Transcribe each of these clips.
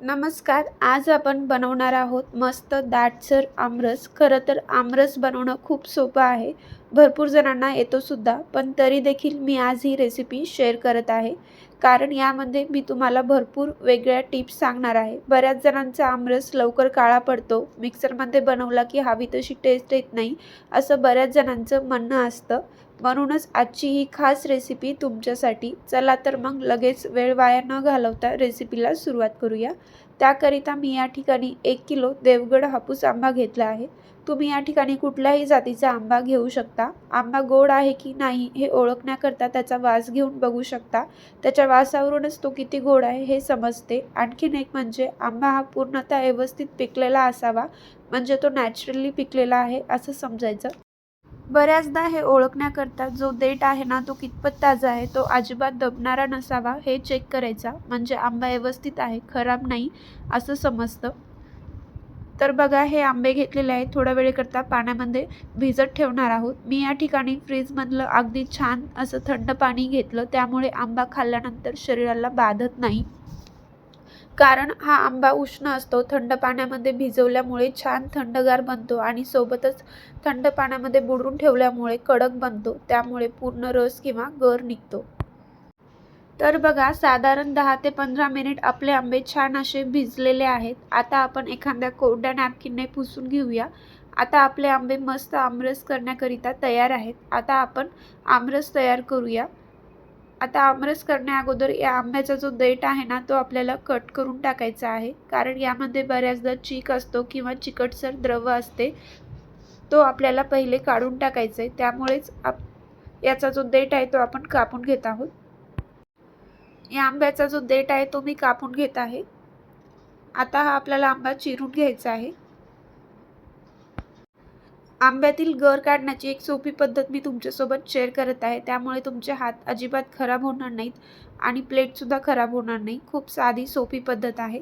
नमस्कार आज आपण बनवणार आहोत मस्त दाटसर आमरस. खरं तर आमरस बनवणं खूप सोपं आहे. भरपूर जणांना येतोसुद्धा पण तरी देखील मी आज ही रेसिपी शेअर करत आहे. कारण यामध्ये मी तुम्हाला भरपूर वेगळ्या टिप्स सांगणार आहे. बऱ्याच जणांचा आमरस लवकर काळा पडतो मिक्सरमध्ये बनवला की हवी तशी टेस्ट येत नाही असं बऱ्याच जणांचं म्हणणं असतं. म्हणूनच आजची ही खास रेसिपी तुमच्यासाठी. चला तर मग लगेच वेळ वाया न घालवता रेसिपीला सुरुवात करूया. त्याकरिता मी या ठिकाणी एक किलो देवगड हापूस आंबा घेतला आहे. तुम्ही या ठिकाणी कुठल्याही जातीचा आंबा घेऊ शकता. आंबा गोड आहे की नाही हे ओळखण्याकरता त्याचा वास घेऊन बघू शकता. त्याच्या वासावरूनच तो किती गोड आहे हे समजते. आणखीन एक म्हणजे आंबा हा पूर्णतः व्यवस्थित पिकलेला असावा. म्हणजे तो नॅचरली पिकलेला आहे असं समजायचं. बऱ्याचदा हे ओळखण्याकरता जो देठ आहे ना तो कितपत ताजा आहे तो अजिबात दबणारा नसावा हे चेक करायचा. म्हणजे आंबा व्यवस्थित आहे खराब नाही असं समजतं. तर बघा हे आंबे घेतलेले आहेत थोड्या वेळेकरता पाण्यामध्ये भिजत ठेवणार आहोत. मी या ठिकाणी फ्रीजमधलं अगदी छान असं थंड पाणी घेतलं त्यामुळे आंबा खाल्ल्यानंतर शरीराला बाधत नाही. कारण हा आंबा उष्ण असतो थंड पाण्यामध्ये भिजवल्यामुळे छान थंडगार बनतो आणि सोबतच थंड पाण्यामध्ये बुडवून ठेवल्यामुळे कडक बनतो त्यामुळे पूर्ण रस किंवा गर निघतो. तर बघा साधारण दहा ते पंधरा मिनिट आपले आंबे छान असे भिजलेले आहेत. आता आपण एखाद्या कोरड्या नॅपकिनने पुसून घेऊया. आता आपले आंबे मस्त आमरस करण्याकरिता तयार आहेत. आता आपण आमरस तयार करूया. आता आमरस करण्या अगोदर या आंब्याचा जो देठ आहे ना तो आपल्याला कट करून टाकायचा आहे. कारण यामध्ये बऱ्याचदा चीक असतो किंवा चिकटसर द्रव असते तो आपल्याला पहिले काढून टाकायचा आहे त्यामुळेच आप याचा जो देठ आहे तो आपण कापून घेत आहोत. या आंब्याचा जो देठ आहे तो मी कापून घेत आहे. आता हा आपल्याला आंबा चिरून घ्यायचा आहे. आंब्यातील गर काढण्याची एक सोपी पद्धत मी तुमच्यासोबत शेअर करत आहे. त्यामुळे तुमचे हात अजिबात खराब होणार नाहीत आणि प्लेटसुद्धा खराब होणार नाही. खूप साधी सोपी पद्धत आहे.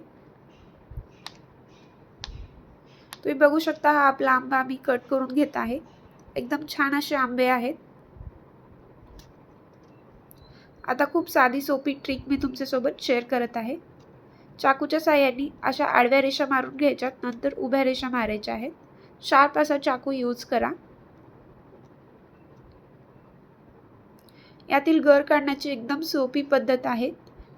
तुम्ही बघू शकता हा आपला आंबा मी कट करून घेत आहे. एकदम छान असे आंबे आहेत. आता खूप साधी सोपी ट्रिक मी तुमच्यासोबत शेअर करत आहे. चाकूच्या साह्याने अशा आडव्या रेषा मारून घ्यायच्यात. नंतर उभ्या रेषा मारायच्या आहेत. शार्प असा चाकू यूज करा. यातील गर काढण्याची एकदम सोपी पद्धत आहे.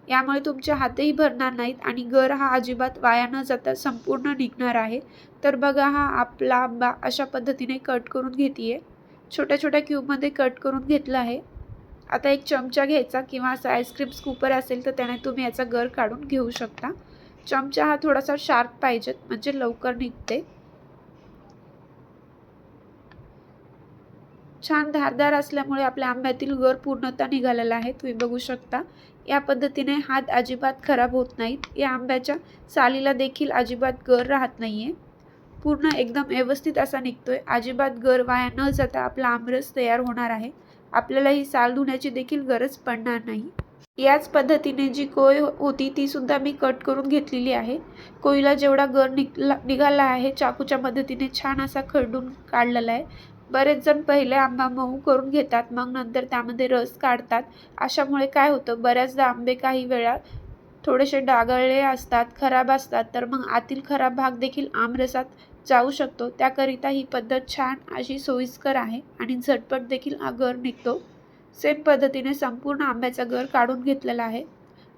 यामुळे तुमचे हातही भरणार नाहीत आणि गर हा अजिबात वाया न जाता संपूर्ण निघणार आहे. तर बघा हा आपला आंबा अशा पद्धतीने कट करून घेते छोट्या छोट्या क्यूबमध्ये कट करून घेतला आहे. आता एक चमचा घ्यायचा किंवा असा आईस्क्रीम स्कूपर असेल तर त्याने तुम्ही याचा गर काढून घेऊ शकता. चमचा हा थोडासा शार्प पाहिजेत म्हणजे लवकर निघते. छान धारदार असल्यामुळे आपल्या आंब्यातील गर पूर्णतः निघालेला आहे. तुम्ही बघू शकता या पद्धतीने हात अजिबात खराब होत नाहीत. या आंब्याच्या सालीला देखील अजिबात गर राहत नाही आहे पूर्ण एकदम व्यवस्थित असा निघतोय. अजिबात गर वाया न जाता आपला आमरस तयार होणार आहे. आपल्याला ही साल धुण्याची देखील गरज पडणार नाही. याच पद्धतीने जी कोय होती ती सुद्धा मी कट करून घेतलेली आहे. कोयीला जेवढा गर निघला निघाला आहे चाकूच्या मदतीने छान असा खरडून काढलेला आहे. बरेच जण पहिले आंबा मऊ करून घेतात मग नंतर त्यामध्ये रस काढतात. अशामुळे काय होतं बऱ्याचदा आंबे काही वेळा थोडेसे डागळले असतात खराब असतात तर मग आतील खराब भाग देखील आमरसात जाऊ शकतो. त्याकरिता ही पद्धत छान अशी सोयीस्कर आहे आणि झटपट देखील हा गर निघतो. सेम पद्धतीने संपूर्ण आंब्याचा गर काढून घेतलेला आहे.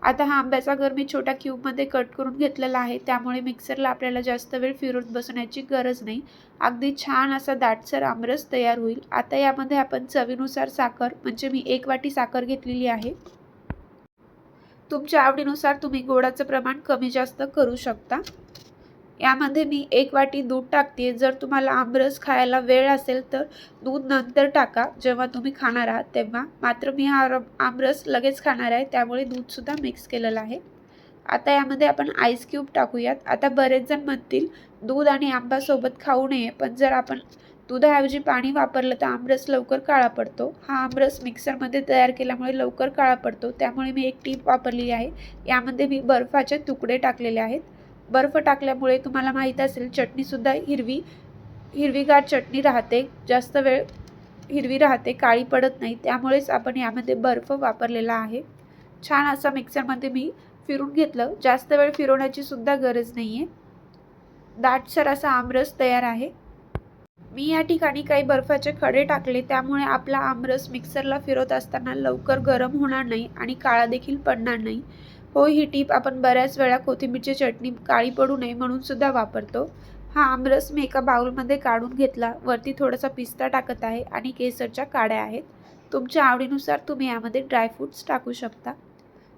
आता हा आंब्याचा गर मी छोट्या क्यूबमध्ये कट करून घेतलेला आहे. त्यामुळे मिक्सरला आपल्याला जास्त वेळ फिरून बसण्याची गरज नाही. अगदी छान असा दाटसर आमरस तयार होईल. आता यामध्ये आपण चवीनुसार साखर म्हणजे मी एक वाटी साखर घेतलेली आहे. तुमच्या आवडीनुसार तुम्ही गोडाचं प्रमाण कमी जास्त करू शकता. यामध्ये मी एक वाटी दूध टाकते. जर तुम्हाला आमरस खायला वेळ असेल तर दूध नंतर टाका. जेव्हा तुम्ही खाणार आहात तेव्हा. मात्र मी हा आमरस लगेच खाणार आहे. त्यामुळे दूधसुद्धा मिक्स केलेलं आहे. आता यामध्ये आपण आईस क्यूब टाकूयात. आता बरेच जण म्हणतील दूध आणि आंबा सोबत खाऊ नये. पण जर आपण दुधाऐवजी पाणी वापरलं तर आमरस लवकर काळा पडतो. हा आमरस मिक्सरमध्ये तयार केल्यामुळे लवकर काळा पडतो. त्यामुळे मी एक टीप वापरली आहे. यामध्ये मी बर्फाचे तुकडे टाकलेले आहेत. बर्फ टाकल्यामुळे तुम्हाला माहीत असेल चटणीसुद्धा हिरवी हिरवीगार चटणी राहते. जास्त वेळ हिरवी राहते काळी पडत नाही. त्यामुळेच आपण यामध्ये बर्फ वापरलेला आहे. छान असा मिक्सरमध्ये मी फिरून घेतलं. जास्त वेळ फिरवण्याची सुद्धा गरज नाही आहे दाटसर असा आमरस तयार आहे. मी या ठिकाणी काही बर्फाचे खडे टाकले. त्यामुळे आपला आमरस मिक्सरला फिरवत असताना लवकर गरम होणार नाही आणि काळा देखील पडणार नाही. हो ही टीप आपण बऱ्याच वेळा कोथिंबीरची चटणी काळी पडू नये म्हणून सुद्धा वापरतो. हा आमरस मी एका बाउलमध्ये काढून घेतला. वरती थोडासा पिस्ता टाकत आहे आणि केसरच्या काड्या आहेत. तुमच्या आवडीनुसार तुम्ही यामध्ये ड्रायफ्रूट्स टाकू शकता.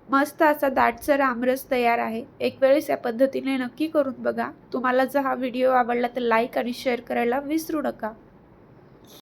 मस्त असा दाटसर आमरस तयार आहे. एक वेळेस या पद्धतीने नक्की करून बघा. तुम्हाला जर हा व्हिडिओ आवडला तर लाईक आणि शेअर करायला विसरू नका.